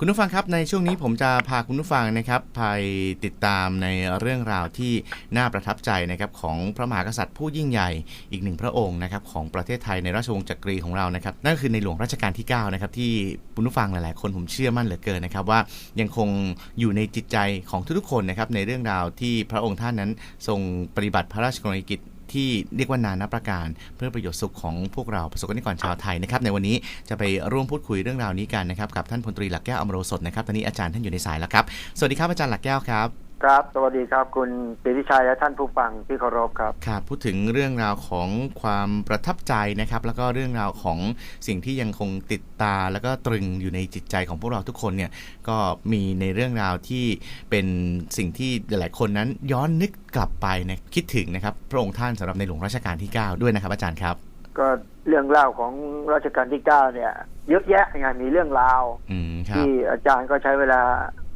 คุณผู้ฟังครับในช่วงนี้ผมจะพาคุณผู้ฟังนะครับไปติดตามในเรื่องราวที่น่าประทับใจนะครับของพระมหากษัตริย์ผู้ยิ่งใหญ่อีกหนึ่งพระองค์นะครับของประเทศไทยในราชวงศ์จักรีของเรานะครับนั่นคือในหลวงรัชกาลที่9นะครับที่คุณผู้ฟังหลาย ๆ คนผมเชื่อมั่นเหลือเกินนะครับว่ายังคงอยู่ในจิตใจของทุกๆคนนะครับในเรื่องราวที่พระองค์ท่านนั้นทรงปฏิบัติพระราชกรณียกิจ ที่เรียกว่านานาประการเพื่อประโยชน์สุขของพวกเราประสบกนิกรชาวไทยนะครับในวันนี้จะไปร่วมพูดคุยเรื่องราวนี้กันนะครับกับท่านพลตรีหลักแก้วอมโรสดนะครับตอนนี้อาจารย์ท่านอยู่ในสายแล้วครับสวัสดีครับอาจารย์หลักแก้วครับ ครับ สวัสดีครับ คุณปิติชัยและท่านผู้ฟังที่เคารพครับครับ พูดถึงเรื่องราวของความประทับใจนะครับ แล้วก็เรื่องราวของสิ่งที่ยังคงติดตา แล้วก็ตรึงอยู่ในจิตใจของพวกเราทุกคนเนี่ยก็มีในเรื่องราวที่เป็นสิ่งที่หลายๆคนนั้นย้อนนึกกลับไปนะคิดถึงนะครับ พระองค์ท่านสำหรับในหลวงรัชกาลที่ 9 ด้วยนะครับ อาจารย์ครับ ก็เรื่องเล่าของรัชกาลที่เก้าเนี่ย เยอะแยะงานมีเรื่องราวอืมครับที่อาจารย์ก็ใช้เวลา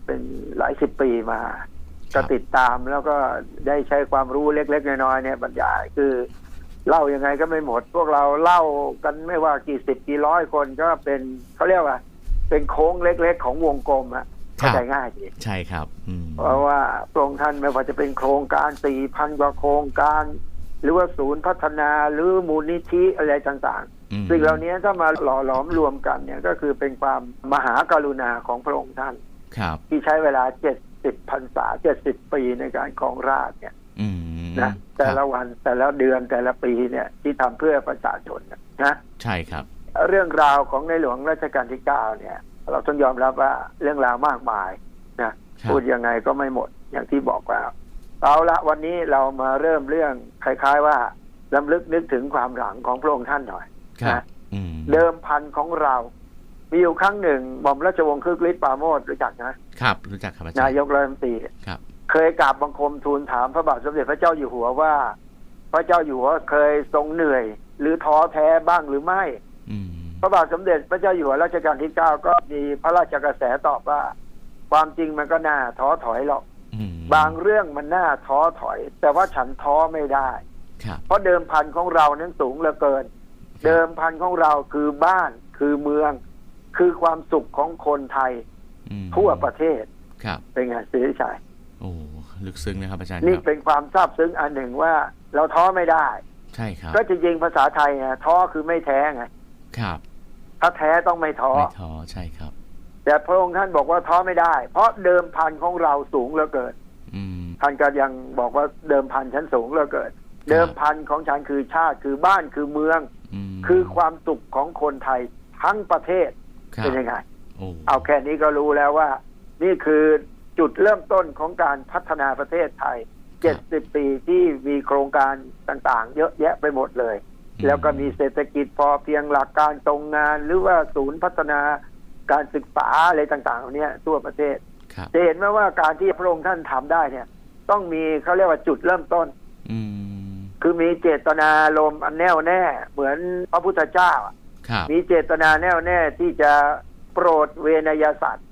เป็นหลายสิบปีมาครั ก็บติดตามแล้วก็ได้ใช้ความรู้เล็ก ๆ น้อยๆเนี่ยบรรยายคือเล่ายังไงก็ไม่หมด พวกเราเล่ากันไม่ว่ากี่สิบกี่ร้อยคนก็เป็นเขาเรียกว่า เป็นโค้งเล็กๆ ของวงกลมอะเข้าใจง่ายดีใช่ครับอืมเพราะว่าพระองค์ท่านไม่ว่าจะเป็นโครงการสี่พันกว่าโครงการ หรือว่าศูนย์พัฒนาหรือมูลนิธิอะไรต่างอืมๆสิ่งเหล่านี้ถ้ามาหล่อหลอมรวมกันเนี่ยก็คือเป็นความมหากรุณาของพระองค์ท่านครับที่ใช้เวลาเจ็ด สิบพรรษาเจ็ดสิบปีในการครองราชย์เนี่ยอืมนะแต่ละวันแต่ละเดือนแต่ละปีเนี่ย ที่ทำเพื่อประชาชนนะนะใช่ครับ เรื่องราวของในหลวงรัชกาลที่เก้าเนี่ย เราต้องยอมรับว่าเรื่องราวมากมายนะครับพูดยังไงก็ไม่หมดอย่างที่บอกแล้วเอาละวันนี้เรามาเริ่มเรื่องคล้าย ๆว่าลำลึกนึกถึงความหลังของพระองค์ท่านหน่อยครับนะอืมเดิมพันของเรา มีอยู่ครั้งหนึ่งหม่อมราชวงศ์คึกฤทธิ์ปราโมทรู้จักนะครับ รู้จักครับอาจารนาย์ยกรัฐมนตรีครับ เคยกราบบังคมทูลถามพระบาทสมเด็จพระเจ้าอยู่หัวว่า พระเจ้าอยู่หัวเคยทรงเหนื่อย หรือท้อแท้บ้างหรือไม่อืมพระบาทสมเด็จพระเจ้าอยู่หัวรัชกาลที่เก้าก็มีพระราชกระแสตอบว่า ความจริงมันก็น่าท้อถอยหรอกอืมบางเรื่องมันน่าท้อถอย แต่ว่าฉันท้อไม่ได้ครับเพราะเดิมพันของเรานั้นสูงเหลือเกิน เดิมพันของเราคือบ้านคือเมือง คือความสุขของคนไทยอืมทั่วประเทศครับ เป็นไงสิริชัยโอ้ลึกซึ้งนะครับอาจารย์นี่ครับเป็นความซาบซึ้งอันหนึ่งว่า เราท้อไม่ได้ ใช่ครับ ก็จริงๆภาษาไทยไงท้อคือไม่แท้ไงครับ ถ้าแท้ต้องไม่ท้อไม่ท้อใช่ครับ แต่พระองค์ท่านบอกว่าท้อไม่ได้ เพราะเดิมพันของเราสูงเหลือเกินอืมท่านก็ยังบอกว่าเดิมพันชั้นสูงเหลือเกินเดิมพันของฉันคือชาติคือบ้านคือเมืองอืมคือความสุขของคนไทยทั้งประเทศครับ เป็นยังไงโอ้เอาแค่นี้ก็รู้แล้วว่า นี่คือจุดเริ่มต้นของการพัฒนาประเทศไทย70ปีที่มีโครงการต่างๆ เยอะแยะไปหมดเลย แล้วก็มีเศรษฐกิจพอเพียงหลักการตรงงาน หรือว่าศูนย์พัฒนาการศึกษาอะไรต่างๆเหล่านี้ทั่วประเทศครับจะเห็นไหมว่าการที่พระองค์ท่านทำได้เนี่ย ต้องมีเขาเรียกว่าจุดเริ่มต้นอืมคือมีเจตนาลมณ์อันแน่วแน่ เหมือนพระพุทธเจ้าอะครับ มีเจตนาแน่วแน่ที่จะโปรดเวนยสัตว์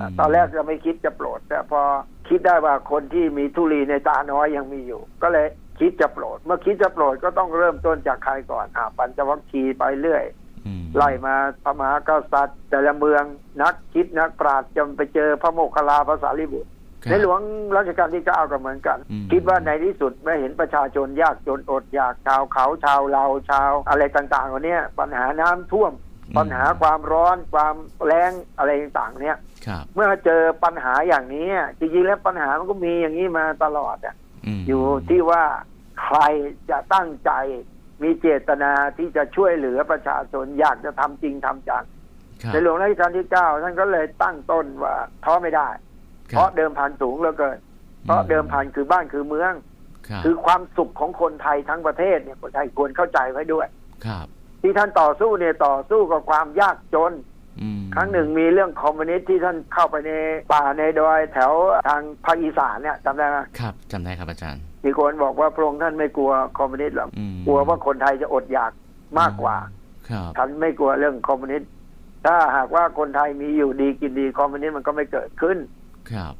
มตอนแรกจะไม่คิดจะโปรด แต่พอคิดได้ว่าคนที่มีทุลีในตาน้อยยังมีอยู่ ก็เลยคิดจะโปรด เมื่อคิดจะโปรดก็ต้องเริ่มต้นจากใครก่อนอ่าปัญจวัคคีย์ไปเรื่อยอืมไล่มาพระมหากษัตริย์แต่ละเมืองนักคิดนักปราชญ์จำไปเจอพระโมคคัลลาภาษาลิบุตรครับ ในหลวงรัชกาลที่เก้าก็เหมือนกันอืมคิดว่าในที่สุดเมื่อเห็นประชาชนยากจนอดอยากชาวเขาชาวเราชาวอะไรต่างๆเหล่านี้ปัญหาน้ำท่วม ปัญหาความร้อนความแรงอะไรต่างๆ เนี่ยครับเมื่อเจอปัญหาอย่างนี้จริงๆแล้วปัญหามันก็มีอย่างนี้มาตลอดอะมอยู่ที่ว่าใครจะตั้งใจมีเจตนาที่จะช่วยเหลือประชาชนอยากจะทำจริงทำจังครับในหลวงรัชกาลที่เก้าท่านก็เลยตั้งต้นว่าท้อไม่ได้ค เพบราะเดิมพันสูงเหลือเกินเพราะเดิมพันคือบ้านคือเมืองครับคือความสุขของคนไทยทั้งประเทศเนี่ยคนไทยควรเข้าใจไว้ด้วย ครับ ที่ท่านต่อสู้เนี่ยต่อสู้กับความยากจนอืมครั้งหนึ่งมีเรื่องคอมมิวนิสต์ที่ท่านเข้าไปในป่าในดอยแถวทางภาคอีสานเนี่ยจำได้ไหมครับจำได้ครับอาจารย์มีคนบอกว่าพระองค์ท่านไม่กลัวคอมมิวนิสต์หรอกอืมกลัวว่าคนไทยจะอดอยากมากกว่าครับท่านไม่กลัวเรื่องคอมมิวนิสต์ถ้าหากว่าคนไทยมีอยู่ดีกินดีคอมมิวนิสต์มันก็ไม่เกิดขึ้น ครับ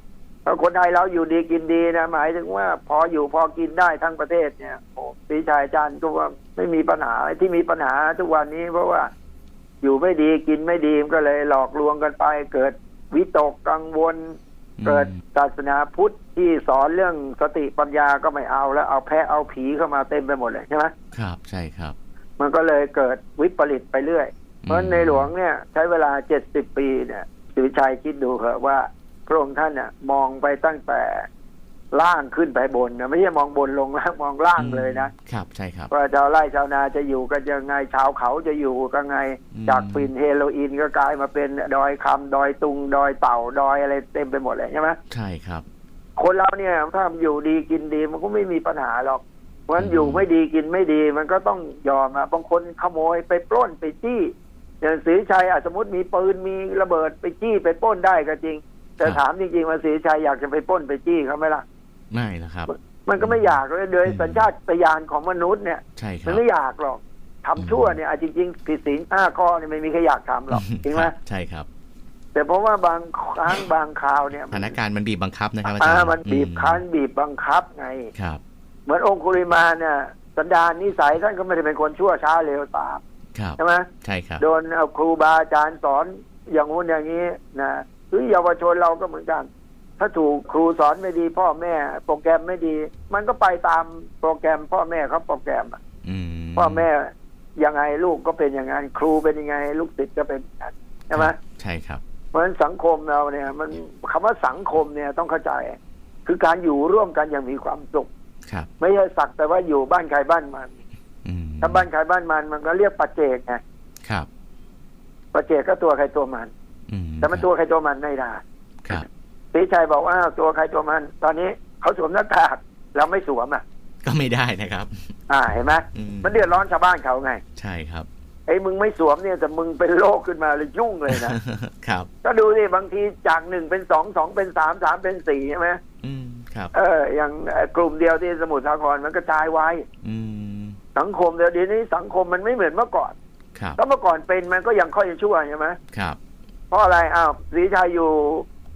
ถ้าคนไทยเราอยู่ดีกินดีนะหมายถึงว่า พออยู่พอกินได้ทั้งประเทศเนี่ยโอ้ปีชายอาจารย์ก็ว่าไม่มีปัญหาที่มีปัญหาทุกวันนี้เพราะว่าอยู่ไม่ดีกินไม่ดีมันก็เลยหลอกลวงกันไปเกิดวิตกกังวล เกิดศาสนาพุทธที่สอนเรื่องสติปัญญาก็ไม่เอาแล้วเอาแพะเอาผีเข้ามาเต็มไปหมดเลยใช่ไหมครับใช่ครับ มันก็เลยเกิดวิปริตไปเรื่อย เพราะในหลวงเนี่ย ใช้เวลาเจ็ดสิบปีเนี่ยสุวิชัยคิดดูเถอะว่า พระองค์ท่านเนี่ยมองไปตั้งแต่ล่างขึ้นไปบนนะไม่ใช่มองบนลงล่างมองล่างเลยนะครับใช่ครับว่าชาวไร่ชาวนาจะอยู่กันยังไงชาวเขาจะอยู่กันไงอืมจากฝิ่นเฮโรอีนก็กลายมาเป็นดอยคำดอยตุงดอยเต่าดอยอะไรเต็มไปหมดเลยใช่ไหมใช่ครับ คนเราเนี่ยถ้าอยู่ดีกินดีมันก็ไม่มีปัญหาหรอกเพราะฉะนั้นอืมอยู่ไม่ดีกินไม่ดีมันก็ต้องยอมอะบางคนขโมยไปปล้นไปจี้อย่างศรีชัยอะสมมติมีปืนมีระเบิดไปจี้ไปปล้นได้ก็จริง แต่ถามจริงๆว่าศรีชัยอยากจะไปปล้นไปจี้เขาไหมล่ะ ไม่แล้วครับ มันก็ไม่อยากเลยโดยอืมสัญชาตญาณของมนุษย์เนี่ยใช่คมัรันบไม่อยากหรอกทำชั่วเนี่ยอะจริงๆผิดศีลห้าข้อเนี่ยไม่มีใครอยากทำหรอกจริงไหมคบใช่ครับ แต่เพราะว่าบางครั้งบางคราวเนี่ยสถานการณ์มันบีบบังคับนะครับอาอ่าจารย์มันบีบคั้นบีบบังคับไงครับ เหมือนองคุริมานเนี่ยสันดานนิสัยท่านก็ไม่ได้เป็นคนชั่วช้าเร็วตามครับใช่ไหมใช่ครับ โดนเอาครูบาอาจารย์สอนอย่างงู้นอย่างนี้นะห รือเยาวชนเราก็เหมือนกัน ถ้าถูกครูสอนไม่ดี พ่อแม่ โปรแกรมไม่ดี มันก็ไปตามโปรแกรม พ่อแม่เขาโปรแกรมอะอืมพ่อแม่ยังไงลูกก็เป็นอย่างนั้นครูเป็นยังไง ลูกศิษย์ก็เป็นอย่างนั้นใช่ไหมใช่ครับ เพราะฉะนั้นสังคมเราเนี่ย มันคำว่าสังคมเนี่ยต้องเข้าใจ คือการอยู่ร่วมกันอย่างมีความสุขครับไม่ใช่สักแต่ว่าอยู่บ้านใครบ้านมันอืมถ้าบ้านใครบ้านมันมันก็เรียกปัจเจกไงครับปัจเจกก็ตัวใครตัวมันอืม แต่มันตัวใครตัวมันไม่ได้ครับสีชัยบอกว่าตัวใครตัวมัน ตอนนี้เขาสวมหน้ากากเราไม่สวมอะ ก็ไม่ได้นะครับ อ่าเห็นไหมอืมมันเดือดร้อนชาวบ้านเขาไง ใช่ครับไอ้มึงไม่สวมเนี่ยแต่มึงเป็นโรคขึ้นมาเลยยุ่งเลยนะครับ ก็ดูสิบางทีจากหนึ่งเป็นสองสองเป็นสามสามเป็นสี่ใช่ไหมอืมครับ เอออย่างเอ่อกลุ่มเดียวที่สมุทรสาครมันกระจายไว้อืมสังคมเดี๋ยวนี้สังคมมันไม่เหมือนเมื่อก่อนครับก็เมื่อก่อนเป็นมันก็ยังค่อยจะชั่วใช่ไหมครับเพ ราะอะไรอ้าวศรีชัยอยู่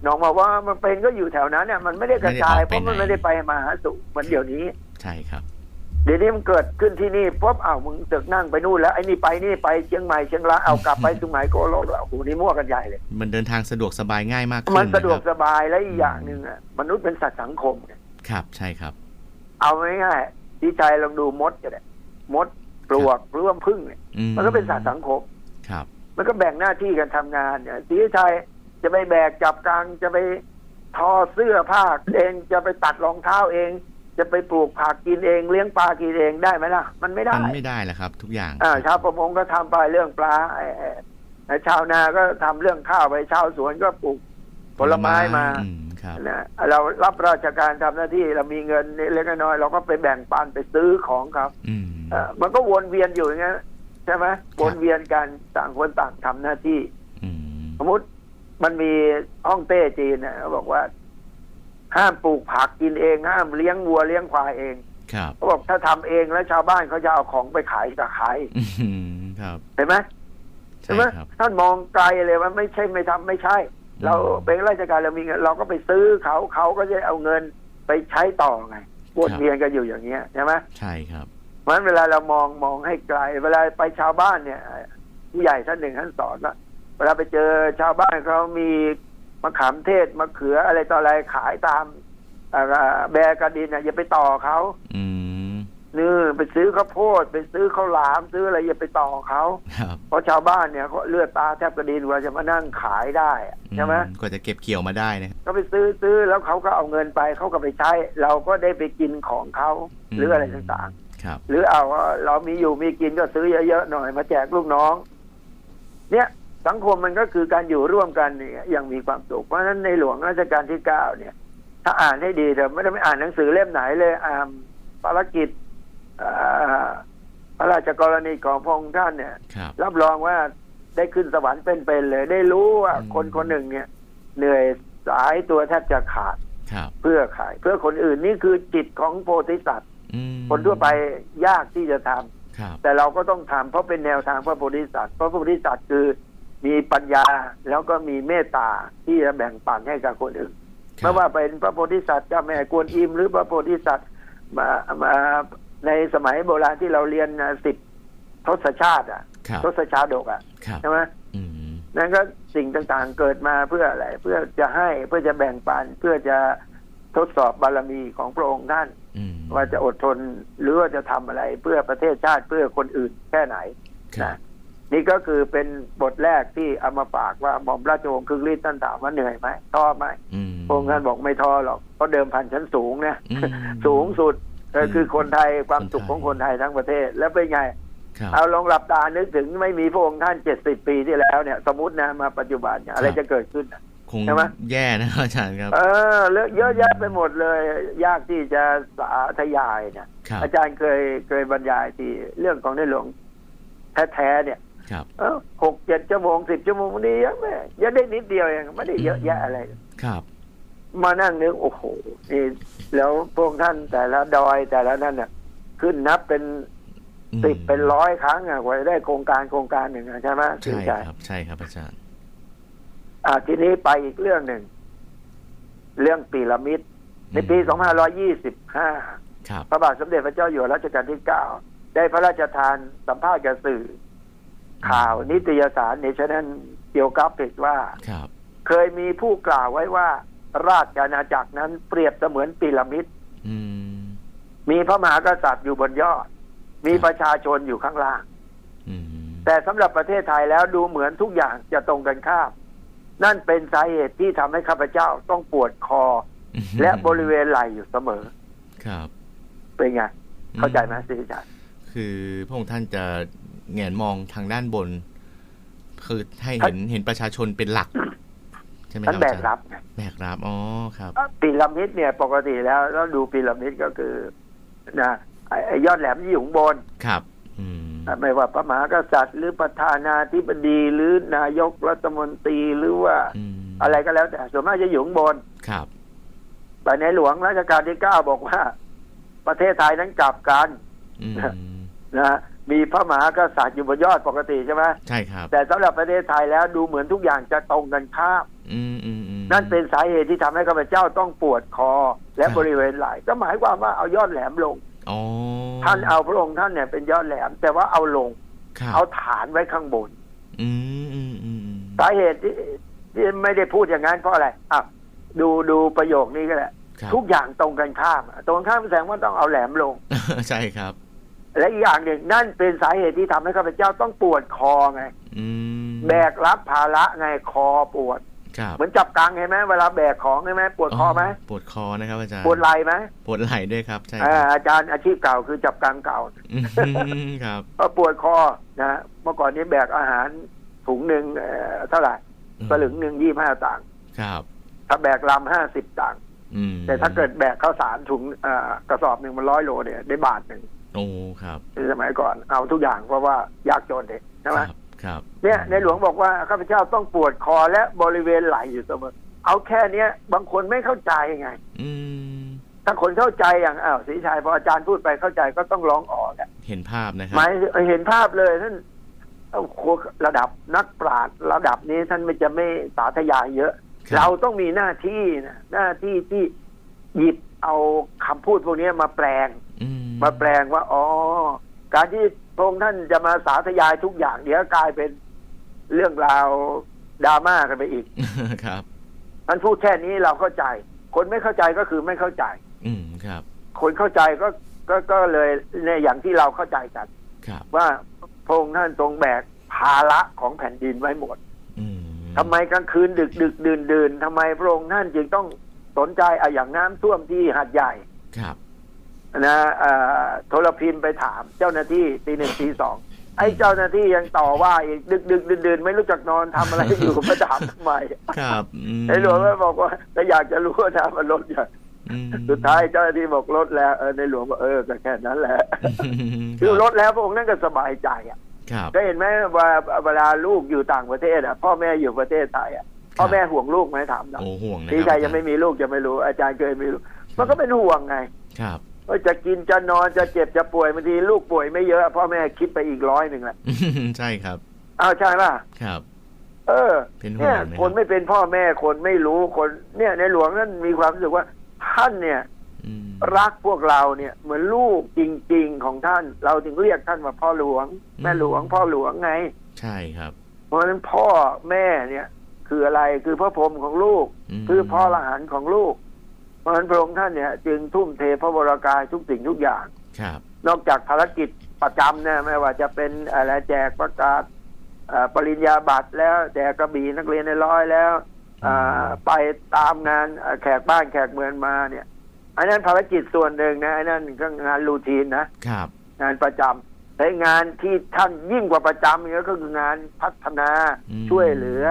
หนองบอกว่ามันเป็นก็อยู่แถวนั้นเนี่ยมันไม่ได้กระจายเพราะมันไม่ได้ไปมาหาสู่เหมือนเดี๋ยวนี้ ใช่ครับ เดี๋ยวนี้มันเกิดขึ้นที่นี่ปุ๊บอ้าวมึงตึกนั่งไปนู่นแล้วไอ้นี่ไปนี่ไปเชียงใหม่เชียงรายเอากลับไปสุไหงโกลกแล้วโอ้โหนี่มั่วกันใหญ่เลย มันเดินทางสะดวกสบายง่ายมากขึ้นมันสะดวกคสรับบายและอีกอย่างหนึ่งอะมนุษย์เป็นสัตว์สังคมเนี่ยครับใช่ครับ เอาง่ายๆที่ใจลองดูมดก็ได้มดปลวกหรือว่าพึ่งเนี่ยอืมันก็เป็นสัตว์สังคมครับ มันก็แบ่งหน้าที่กันทำงานเนี่ยสีชัยจะไปแบกจับกลางจะไปทอเสื้อผ้าเองจะไปตัดรองเท้าเอง จะไปปลูกผักกินเอง เลี้ยงปลากินเองได้ไหมล่ะ มันไม่ได้มันไม่ได้แหละครับ ทุกอย่างอ่าชาวประมงก็ทำไปเรื่องปลาไอ้ไอ้ไอ้ชาวนาก็ทำเรื่องข้าวไปชาวสวนก็ปลูกผลไม้มาอืมครับนะเรารับราชการทำหน้าที่เรามีเงินเล็กๆน้อยๆเราก็ไปแบ่งปันไปซื้อของเขาอืมเอ่อมันก็วนเวียนอยู่อย่างนั้นใช่ไหมวนเวียนกันต่างคนต่างทำหน้าที่อืมสมมติมันมีห้องเต้จีนนะเขาบอกว่า ห้ามปลูกผักกินเอง ห้ามเลี้ยงวัวเลี้ยงควายเองครับเขาบอกถ้าทำเองแล้วชาวบ้านเขาจะเอาของไปขายกับใครอืมครับเห็นไหมใช่ใช่ไหมครับท่านมองไกลเลยว่าไม่ใช่ไม่ทำไม่ใช่ เราอืมเป็นราชการเรามีเงินเราก็ไปซื้อเขาเขาก็จะเอาเงินไปใช้ต่อไงวนเวียนกันอยู่อย่างเงี้ยใช่ไหมใช่ครับ เพราะฉะนั้นเวลาเรามองมองให้ไกล เวลาไปชาวบ้านเนี่ยผู้ใหญ่ท่านหนึ่งท่านสอนว่าเวลาไปเจอชาวบ้านเขามีมะขามเทศมะเขืออะไรต่ออะไรขายตามเอ่อแบกระดินน่ะอย่าไปต่อเขาอืมนี่ไปซื้อข้าวโพดไปซื้อข้าวหลามซื้ออะไรอย่าไปต่อเขาครับเพราะชาวบ้านเนี่ยเขาเลือดตาแทบกระดินกว่าจะมานั่งขายได้อะใช่ไหมอืกว่าจะเก็บเกี่ยวมาได้นะครับก็ไปซื้อซื้อแล้วเขาก็เอาเงินไปเขาก็ไปใช้ เราก็ได้ไปกินของเขาหรืออะไรต่างครับๆ หรือเอาว่าเรามีอยู่มีกินก็ซื้อเยอะๆหน่อยมาแจกลูกน้อง เนี่ยสังคมมันก็คือการอยู่ร่วมกันเนี่ยอย่างมีความสุขเพราะฉะนั้นในหลวงรัชกาลที่เก้าเนี่ย ถ้าอ่านให้ดีแต่ไม่ได้ไม่อ่านหนังสือเล่มไหนเลยอ่านภารกิจอ่าพระราชกรณีของพระองค์ท่านเนี่ยครับรับรองว่าได้ขึ้นสวรรค์เป็นๆเลย ได้รู้ว่าอืมคนคนหนึ่งเนี่ย เหนื่อยสายตัวแทบจะขาดครับเพื่อใครเพื่อคนอื่นนี่คือจิตของโพธิสัตว์อืม คนทั่วไปยากที่จะทำครับแต่เราก็ต้องทำเพราะเป็นแนวทางพระโพธิสัตว์เพราะพระโพธิสัตว์คือมีปัญญาแล้วก็มีเมตตาที่จะแบ่งปันให้กับคนอื่นครับไม่ว่าเป็นพระโพธิสัตว์เจ้าแม่กวนอิมหรือพระโพธิสัตว์มามาในสมัยโบราณที่เราเรียนสิบทศชาติ อะครับทศชาดกอะครับใช่ไหมอืมนั่นก็สิ่งต่างๆเกิดมาเพื่ออะไร เพื่อจะให้เพื่อจะแบ่งปันเพื่อจะทดสอบบารมีของพระองค์ท่านอืม ว่าจะอดทนหรือว่าจะทำอะไรเพื่อประเทศชาติเพื่อคนอื่นแค่ไหนครับนะนี่ก็คือเป็นบทแรกที่เอามาฝากว่าหม่อมราชวงศ์คึกฤทธิ์ท่านถามว่าเหนื่อยไหมท้อไหมอืมพระองค์ท่านบอกไม่ท้อหรอกเพราะเดิมพันชั้นสูงเนี่ยอืมสูงสุดเอออืมคือคนไทยความคนไทยสุขของคนไทยทั้งประเทศแล้วเป็นไงครับเอาลองหลับตานึกถึงไม่มีพระองค์ท่านเจ็ดสิบปีที่แล้วเนี่ย สมมตินะมาปัจจุบันเนี่ยอะไรจะเกิดขึ้นน่ะ คงใช่ไหมแย่นะครับอาจารย์ครับ เออเลอะเยอะแยะไปหมดเลย ยากที่จะสาธยายเนี่ยครับอาจารย์เคยเคยบรรยายที่เรื่องของในหลวงแท้ๆเนี่ยครับเออหกเจ็ดชั่วโมงสิบชั่วโมงนี่ยังไม่ยังได้นิดเดียวเองไม่ได้เยอะแยะอะไรครับ มานั่งนึกโอ้โหนี่แล้วพวกท่านแต่ละดอยแต่ละนั่นน่ะ ขึ้นนับเป็นอืมสิบเป็นร้อยครั้งอะกว่าจะได้โครงการโครงการหนึ่งอะใช่ไหมใช่ใช่ครับใช่ครับอาจารย์ อ่าทีนี้ไปอีกเรื่องหนึ่ง เรื่องปีระมิดในปี 2525ครับพระบาทสมเด็จพระเจ้าอยู่หัวรัชกาลที่ 9 ได้พระราชทานสัมภาษณ์กับสื่อ ข่าวนิตยสารเนชั่นเกี่ยวกับเพจว่าครับเคยมีผู้กล่าวไว้ว่า ราชอาณาจักรนั้นเปรียบเสมือนปีระมิดอืมมีพระมหากษัตริย์อยู่บนยอด มีประชาชนอยู่ข้างล่างอืมแต่สำหรับประเทศไทยแล้วดูเหมือนทุกอย่างจะตรงกันข้าม นั่นเป็นสาเหตุที่ทำให้ข้าพเจ้าต้องปวดคอ และบริเวณไหล่อยู่เสมอ ครับ เป็นไง เข้าใจไหมสิริชัยคือพระองค์ท่านจะแงนมองทางด้านบน คือให้เห็นเห็นประชาชนเป็นหลัก ใช่ไหมคท่ารันบแบอากจารย์รับไงแบกรับอ๋อครับพีระมิดเนี่ย ปกติแล้วเราดูพีระมิดก็คือนะไอ้ไอ้ยอดแหลมที่อยู่ข้างบนครับอืม ไม่ว่าพระมหากษัตริย์ หรือประธานาธิบดีหรือนายกรัฐมนตรีหรือว่าอืมอะไรก็แล้ว แต่ส่วนมากจะอยู่ข้างบนครับแต่ในหลวงรัชกาลที่เก้าบอกว่า ประเทศไทยนั้นกลับกันอืมนะมีพระมหากษัตริย์อยู่บนยอดปกติใช่ไหมใช่ครับ แต่สำหรับประเทศไทยแล้วดูเหมือนทุกอย่างจะตรงกันข้ามอืมอืมอืมนั่นเป็นสาเหตุที่ทำให้ข้าพเจ้าต้องปวดคอและครับบริเวณไหล่ก็หมายความว่าเอายอดแหลมลงอ๋อ ท่านเอาพระองค์ท่านเนี่ยเป็นยอดแหลม แต่ว่าเอาลงครับเอาฐานไว้ข้างบนอืมอืมอืมอืมสาเหตุที่ที่ไม่ได้พูดอย่างนั้นเพราะอะไรอะดูดูประโยคนี้ก็แหละครับทุกอย่างตรงกันข้าม ตรงกันข้ามแสดงว่าต้องเอาแหลมลง ใช่ครับ และอีกอย่างหนึ่งนั่นเป็นสาเหตุที่ทำให้ข้าพเจ้าต้องปวดคอไงอืมแบกรับภาระไงคอปวดครับ เหมือนจับกังเห็นไหมเวลาแบกของเห็นไหมปวดคอไหมปวดคอนะครับอาจารย์ปวดไหล่ไหมปวดไหล่ด้วยครับใช่คอ่ารับอาจารย์อาชีพเก่าคือจับกังเก่าอืมครับก็ปวดคอนะเมื่อก่อนนี้แบกอาหารถุงหนึ่งเอ่อเท่าไหร่สลึงหนึ่งยี่ห้าตังค์ครับถ้าแบกลำห้าสิบตังค์อืมแต่ถ้าเกิดแบกข้าวสารถุงเอ่อกระสอบหนึ่งมันร้อยโลเนี่ยได้บาทหนึ่งโอ้ครับในสมัยก่อนเอาทุกอย่างเพราะว่ายากจนเด็กใช่ไหม ครับครับเนี่ยในหลวงบอกว่าข้าพเจ้าต้องปวดคอและบริเวณไหล่อยู่เสมอเอาแค่เนี้ย บางคนไม่เข้าใจไง อืมถ้าคนเข้าใจอย่างอ้าวศรีชัยพออาจารย์พูดไปเข้าใจก็ต้องร้องออกอะเห็นภาพนะครัหมายเห็นภาพเลยท่านโอ้โหระดับนักปราชญ์ระดับนี้ท่านไม่จะไม่สาธยายเยอะคบเราต้องมีหน้าที่นะหน้าที่ที่หยิบเอาคำพูดพวกนี้มาแปลงอืมาแปลงว่าอ๋อการที่ พระองค์ท่านจะมาสาธยายทุกอย่าง เดี๋ยวกลายเป็นเรื่องราวดราม่ากันไปอีกครับท่านพูดแค่นี้เราเข้าใจ คนไม่เข้าใจก็คือไม่เข้าใจ อืมครับ คนเข้าใจก็ก็ก็เลยในอย่างที่เราเข้าใจกันครับว่าพระองค์ท่านทรงแบกภาระของแผ่นดินไว้หมดอืมทำไมกลางคืนดึกดึกดื่นดื่นทำไมพระองค์ท่านจึงต้องสนใจอะอย่างน้ำท่วมที่หาดใหญ่ครับ นะเอ่อโทรพิมพ์ไปถามเจ้าหน้าที่ตีหนึ่งตีสองไอ้เจ้าหน้าที่ยังต่อว่าอีกดึกดึกดื่นดื่นไม่รู้จักนอนทำอะไรอยู่มาถามทำไมครับอืมไอ้หลวงก็บอกว่าถ้าอยากจะรู้ว่าทำมันลดอย่างอืมสุดท้ายเจ้าหน้าที่บอกลดแล้วเออในหลวงบอกเออก็แค่นั้นแหละมคือลดแล้วพระองค์นั่นก็สบายใจอะครับก็เห็นไหมว่าเวลาลูกอยู่ต่างประเทศอะ พ่อแม่อยู่ประเทศไทยอะพ่อแม่ห่วงลูกไหมถามเราโอ้ห่วงนะที่คใครรับยังไม่มีลูกจะไม่รู้อาจารย์เคยมีลูกมันก็เป็นห่วงไง ครับ ว่าจะกินจะนอนจะเจ็บจะป่วยบางทีลูกป่วยไม่เยอะพ่อแม่คิดไปอีกร้อยหนึ่งแหละใช่ครับอ้าวใช่ป่ะครับ เออเป็นห่วงเนี่ยนะครับคนไม่เป็นพ่อแม่คนไม่รู้คน เนี่ยในหลวงนั้นมีความรู้สึกว่าท่านเนี่ยอืมรักพวกเราเนี่ย เหมือนลูกจริง ๆ ของท่าน เราถึงเรียกท่านว่าพ่อหลวง แม่หลวงพ่อหลวงไง ใช่ครับ เพราะฉะนั้นพ่อแม่เนี่ย คืออะไรคือพระพรหมของลูกมคือพ่อละหันของลูก เพราะฉะนั้นพระองค์ท่านเนี่ยจึงทุ่มเทพระวรากายทุกสิ่งทุกอย่างครับ นอกจากภารกิจประจำเนี่ยไม่ว่าจะเป็นอะไรแจกประกาศเอ่อปริญญาบัตรแล้วแจกกระบี่นักเรียนในร้อยแล้วอ่าไปตามงานเอ่อแขกบ้านแขกเมืองมาเนี่ยอันนั้นภารกิจส่วนหนึ่งนะอันนั้นก็งานรูทีนนะครับ งานประจำแต่งานที่ท่านยิ่งกว่าประจำเนี่ยก็คืองานพัฒนาอืมช่วยเหลือ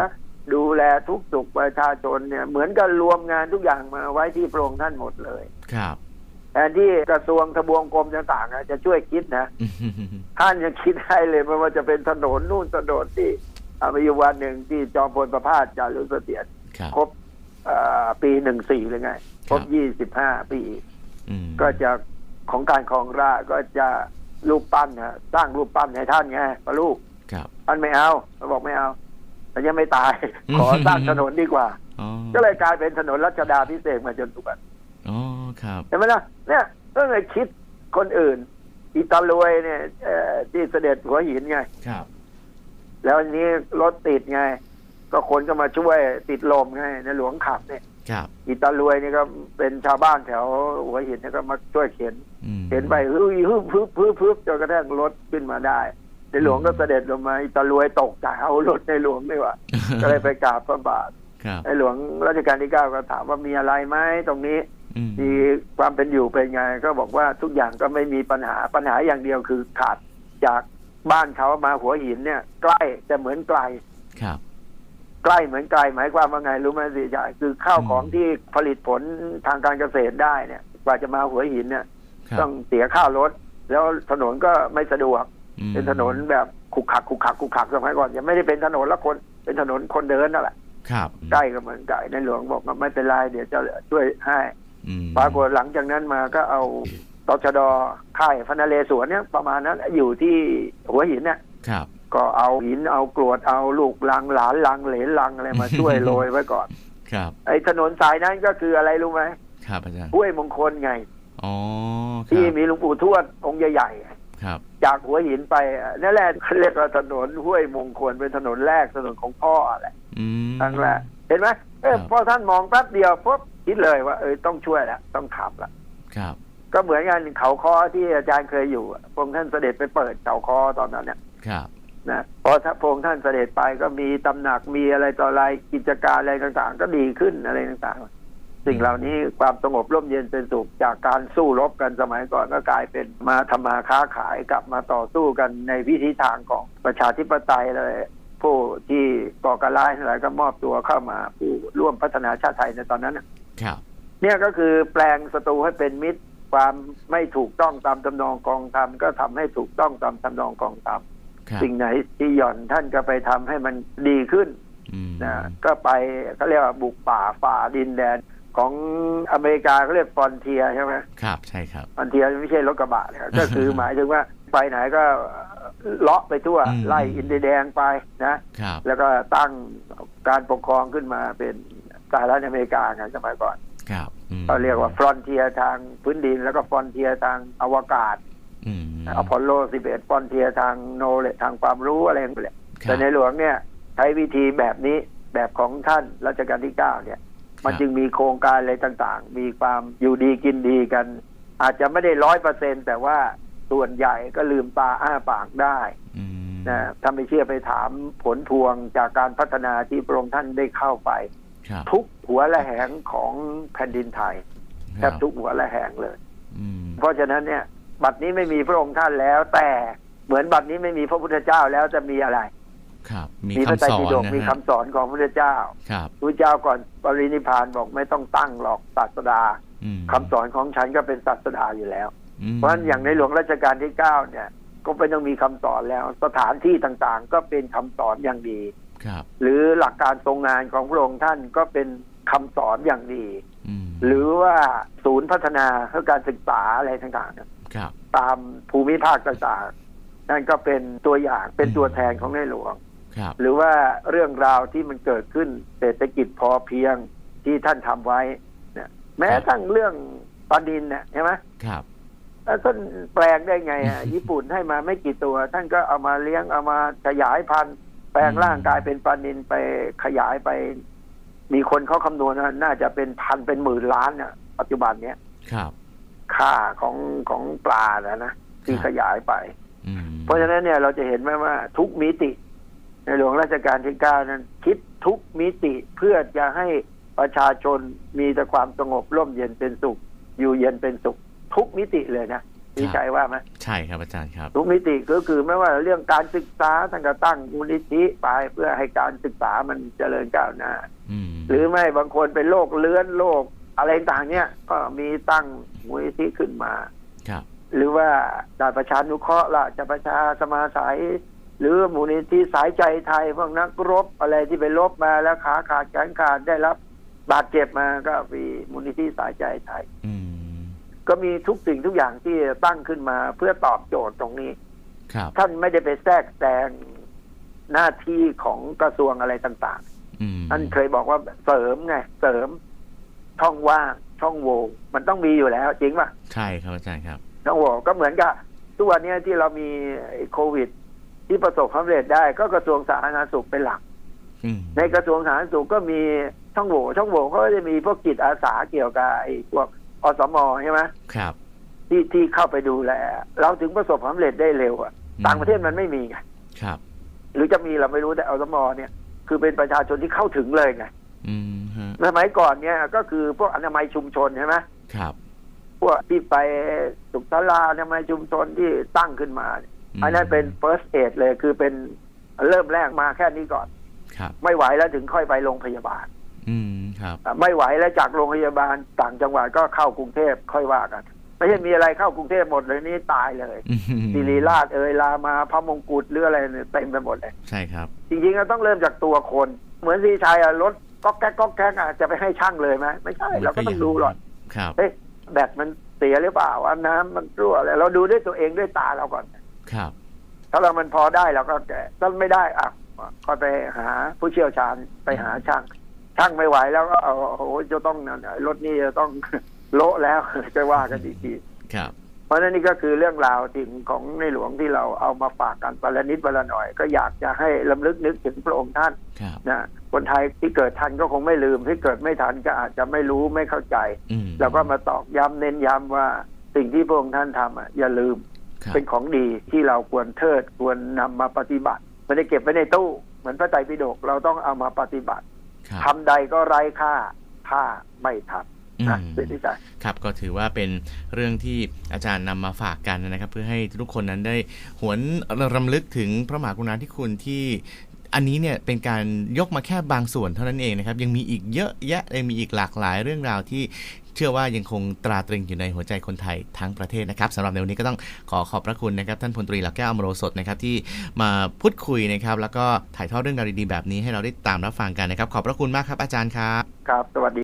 ดูแลทุกสุขประชาชนเนี่ยเหมือนกับรวมงานทุกอย่างมาไว้ที่พระองค์ท่านหมดเลยครับแทนที่กระทรวงทบวงกรมต่างๆอะจะช่วยคิดนะท่านยังคิดให้เลยไม่ว่าจะเป็นถนนนู่นถนนที่อามีอยู่วันหนึ่งที่จอมพลประภาสจารุเสถียรครับครบเอ่อปีหนึ่งสี่เลยไงครบครับยี่สิบห้าปีอืมก็จะของการครองราชย์ก็จะรูปปั้นนะสร้างรูปปั้นให้ท่านไงพระลูกครับท่านไม่เอาเขาบอกไม่เอา แต่ยังไม่ตายอืมขอสร้างถนนดีกว่าอ๋อก็เลยกลายเป็นถนนรัชดาพิเศษกมาจนทุกวันอ๋อครับเห็นไหมล่ะเนี่ยก็เลยคิดคนอื่น อิตาลวยเนี่ยเอ่อที่เสด็จหัวหินไงครับ แล้วอันนี้รถติดไง ก็คนก็มาช่วยติดลมไงในหลวงขับเนี่ยครับอิตาลวยนี่ก็เป็นชาวบ้านแถวหัวหินเนี่ยก็มาช่วยเข็นอืมเข็นไปฮึ่ยฮึ่ยฮึ่ยฮึ่ยฮึ่ยจนกระทั่งรถขึ้นมาได้ ในหลวงก็เสด็จลงมาอิตาลวยตกใจเอารถในหลวงไม่ว่าก็เลยไปกราบพระบาทครับในหลวงรัชกาลที่เก้าก็ถามว่ามีอะไรไหมตรงนี้อืมมีความเป็นอยู่เป็นไง ก็บอกว่าทุกอย่างก็ไม่มีปัญหาปัญหาอย่างเดียวคือขาดจากบ้านเขามาหัวหินเนี่ย ใกล้แต่เหมือนไกลครับใกล้เหมือนไกลหมายความว่าไงรู้ไหมสิจ่ายคือข้าวของที่ผลิตผลทางการเกษตรได้เนี่ย กว่าจะมาหัวหินเนี่ยครับต้องเสียค่ารถ แล้วถนนก็ไม่สะดวกอืม เป็นถนนแบบขุกขักขุกขักขุกขักสมัยก่อนยังไม่ได้เป็นถนนละคนเป็นถนนคนเดินนั่นแหละครับใกล้ก็เหมือนไกลในหลวงบอกว่าไม่เป็นไรเดี๋ยวจะช่วยให้อืมปรากฏหลังจากนั้นมาก็เอาตชดค่ายพระนเรศวรเนี่ยประมาณนั้นอยู่ที่หัวหินเนี่ยครับ ก็เอาหินเอากรวดเอาลูกลังหลานลังเหลนลังอะไรมาช่วยโรยไว้ก่อน ครับ ไอ้ถนนสายนั้นก็คืออะไรรู้ไหมครับอาจารย์ห้วยมงคลไง อ๋อคที่รับมีหลวงปู่ทวดองค์ใหญ่ ครับๆจากหัวหินไปนั่นแหละเขาเรียกว่าถนนห้วยมงคลเป็นถนนแรกถนนของพ่อแหละอืมครั้งแรกเห็นไหมเออครับพอท่านมองแป๊บเดียวปุ๊บคิดเลยว่าเออต้องช่วยละต้องขับละครับ ก็เหมือนกันเขาคอที่อาจารย์เคยอยู่อะพระองค์ท่านเสด็จไปเปิดเขาคอตอนนั้นเนี่ยครับนะพอถ้าพระองค์ท่านเสด็จไปก็มีตำหนักมีอะไรต่ออะไรกิจการอะไรต่างๆ ก็ดีขึ้นอะไรต่างๆ สิ่งเหล่านี้ความสงบร่มเย็นเป็นสุขจากการสู้รบกันสมัยก่อนก็กลายเป็นมาทำมาค้าขายกลับมาต่อสู้กันในวิธีทางของประชาธิปไตยเลยผู้ที่ก่อการร้ายทั้งหลายก็มอบตัวเข้ามาผู้ร่วมพัฒนาชาติไทยในตอนนั้นน่ะครับเนี่ยก็คือแปลงศัตรูให้เป็นมิตร ความไม่ถูกต้องตามทำนองกองธรรมก็ทำให้ถูกต้องตามทำนองกองธรรมครับสิ่งไหนที่หย่อนท่านก็ไปทำให้มันดีขึ้นอืมนะก็ไปเขาเรียกว่าบุกป่าฝ่าดินแดน ของอเมริกาเขาเรียกฟอนเทียใช่ไหมครับใช่ครับฟอนเทียไม่ใช่รถกระบะนะครับก็คือหมายถึงว่าไปไหนก็เลาะไปทั่วอืมไล่อินเดียแดงไปนะครับแล้วก็ตั้งการปกครองขึ้นมาเป็นสหรัฐอเมริกาไงสมัยก่อนครับอืมเขาเรียกว่าฟรอนเทียทางพื้นดิน แล้วก็ฟรอนเทียทางอวกาศอืมอพอลโล 11ฟรอนเทียทางโนเลทางความรู้อะไรอย่างเงี้ยครับแต่ในหลวงเนี่ยใช้วิธีแบบนี้แบบของท่านรัชกาลที่ 9 เนี่ย มันจึงมีโครงการอะไรต่างๆ มีความอยู่ดีกินดีกัน อาจจะไม่ได้ร้อยเปอร์เซ็นแต่ว่าส่วนใหญ่ก็ลืมตาอ้าปากได้อืมนะถ้าไม่เชื่อไปถามผลพวงจากการพัฒนาที่พระองค์ท่านได้เข้าไปครับทุกหัวละแหงของแผ่นดินไทยแทครับบทุกหัวละแหงเลยอืมเพราะฉะนั้นเนี่ย บัดนี้ไม่มีพระองค์ท่านแล้ว แต่เหมือนบัดนี้ไม่มีพระพุทธเจ้าแล้วจะมีอะไร ครับมีมีพระคำไตรสอปินฎกนะมีฮะคำสอนของพระพุทธเจ้าครับพระเจ้าก่อนปรินิพพานบอกไม่ต้องตั้งหรอกศาสดาอืมคำสอนของฉันก็เป็นศาสดาอยู่แล้วอืมเพราะฉะนั้นอย่างในหลวงรัชกาลที่เก้าเนี่ย ก็ไม่ต้องมีคำสอนแล้ว สถานที่ต่างๆ ก็เป็นคำสอนอย่างดีครับ หรือหลักการทรงงานของพระองค์ท่านก็เป็นคำสอนอย่างดีอืมหรือว่าศูนย์พัฒนาเพื่อการศึกษาอะไรต่างๆเนี่ยครับ ตามภูมิภาคต่างๆ นั่นก็เป็นตัวอย่างเป็นตัวแทนของในหลวงครับ หรือว่าเรื่องราวที่มันเกิดขึ้นเศรษฐกิจพอเพียงที่ท่านทำไว้เนี่ยแม้กระทั่งเรื่องปลาดินเนี่ยใช่ไหมครับแล้วท่านแปลงได้ไงอะญี่ปุ่นให้มาไม่กี่ตัว ท่านก็เอามาเลี้ยงเอามาขยายพันธุ์ แปลงร่างกายเป็นปลานินไปขยายไป มีคนเขาคำนวณว่าน่าจะเป็นพันเป็นหมื่นล้านน่ะปัจจุบันเนี้ยครับค่าของของปลานะนะที่ครับขยายไปอืมเพราะฉะนั้นเนี่ยเราจะเห็นไหมว่าทุกมิติ ในหลวงรัชกาลที่เก้านั้น คิดทุกมิติเพื่อจะให้ประชาชนมีแต่ความสงบร่มเย็นเป็นสุข อยู่เย็นเป็นสุข ทุกมิติเลยนะมีใจว่าไหมใช่ครับอาจารย์ครับ ทุกมิติก็คือไม่ว่าเรื่องการศึกษาท่านก็ตั้งมูลนิธิไปเพื่อให้การศึกษามันเจริญก้าวหน้าอืมหรือไม่บางคนเป็นโรคเลื้อนโรคอะไรต่างเนี่ย ก็มีตั้งมูลนิธิขึ้นมา ครับ หรือว่าดาประชานุเคราะห์ละจะประชาสมาสาย หรือมูลนิธิสายใจไทยพวกนักรบอะไรที่ไปรบมาแล้วขาขาดแขนขาดได้รับบาดเจ็บมาก็มีมูลนิธิสายใจไทยอืมก็มีทุกสิ่งทุกอย่างที่ตั้งขึ้นมาเพื่อตอบโจทย์ตรงนี้ครับท่านไม่ได้ไปแทรกแซงหน้าที่ของกระทรวงอะไรต่างอืมๆท่านเคยบอกว่าเสริมไงเสริมช่องว่างช่องโหว่มันต้องมีอยู่แล้ว จริงป่ะใช่ครับอาจารย์ครับช่องโหว่ก็เหมือนกับทุกวันนี้ที่เรามีไอ้โควิด ที่ประสบความสำเร็จได้ก็กระทรวงสาธารณสุขเป็นหลักอืมในกระทรวงสาธารณสุขก็มีช่องโหว่ช่องโหว่เขาก็จะมีพวกจิตอาสาเกี่ยวกับไอ้พวกอสมใช่ไหมครับ ที่ที่เข้าไปดูแลเราถึงประสบความสำเร็จได้เร็วอะอืมต่างประเทศมันไม่มีไงครับ หรือจะมีเราไม่รู้แต่อสมเนี่ย คือเป็นประชาชนที่เข้าถึงเลยไงอืมฮะสมัยก่อนเนี่ยก็คือพวกอนามัยชุมชนใช่ไหมครับ พวกที่ไปสุขศาลาอนามัยชุมชนที่ตั้งขึ้นมาเนี่ยม อันนั้นเป็น first aid เลยคือเป็นเริ่มแรกมาแค่นี้ก่อนครับไม่ไหวแล้วถึงค่อยไปโรงพยาบาล อืมครับอะไม่ไหวแล้วจากโรงพยาบาลต่างจังหวัดก็เข้ากรุงเทพค่อยว่ากันไม่ใช่มีอะไรเข้ากรุงเทพหมดเลยนี่ตายเลยอืมศิริราชเอ่ยลามาพระมงกุฎหรืออะไรเนี่ยเต็มไปหมดเลย ใช่ครับ จริงๆเราต้องเริ่มจากตัวคน เหมือนสีชัยอะรถก็แก๊กก็แก๊กอะจะไปให้ช่างเลยไหมไม่ใช่เราก็ต้องดูหรอกครับเฮ้ยแบตมันเสียหรือเปล่าว่าน้ำมันรั่วอะไรเราดูด้วยตัวเองด้วยตาเราก่อน ครับ ถ้าเรามันพอได้เราก็แก้ถ้าไม่ได้อะก็ไปหาผู้เชี่ยวชาญไปหาช่าง ช่างไม่ไหวแล้วก็เอาโอ้โหจะต้องรถนี่จะต้องโละแล้วจะว่ากันอีกทีครับ เพราะฉะนั้นนี่ก็คือเรื่องราวสิ่งของในหลวงที่เราเอามาฝากกันวันละนิดวันละหน่อย ก็อยากจะให้ลำลึกนึกถึงพระองค์ท่านครับนะคนไทยที่เกิดทันก็คงไม่ลืม ที่เกิดไม่ทันก็อาจจะไม่รู้ไม่เข้าใจอืมแล้วก็มาตอกย้ำเน้นย้ำว่าสิ่งที่พระองค์ท่านทำอะอย่าลืมครับ เป็นของดีที่เราควรเทิดควรนำมาปฏิบัติไม่ได้เก็บไว้ในตู้ เหมือนพระไตรปิฎกเราต้องเอามาปฏิบัติครับทำใดก็ไร้ค่าถ้าไม่ทอืำนะมเป็นที่ใจครับก็ถือว่าเป็นเรื่องที่อาจารย์นำมาฝากกันนะครับ เพื่อให้ทุกคนนั้นได้หวนรำลึกถึงพระมหากรุณาธิคุณที่อันนี้เนี่ยเป็นการยกมาแค่บางส่วนเท่านั้นเองนะครับ ยังมีอีกเยอะแยะยังมีอีกหลากหลายเรื่องราวที่ เชื่อว่ายังคงตราตรึงอยู่ในหัวใจคนไทยทั้งประเทศนะครับสำหรับในวันนี้ก็ต้องขอขอบพระคุณนะครับท่านพลตรีหลักแก้วอมโรสดนะครับที่มาพูดคุยนะครับแล้วก็ถ่ายทอดเรื่องราวดีๆแบบนี้ให้เราได้ตามรับฟังกันนะครับ ขอบพระคุณมากครับอาจารย์ครับครับ สวัสดี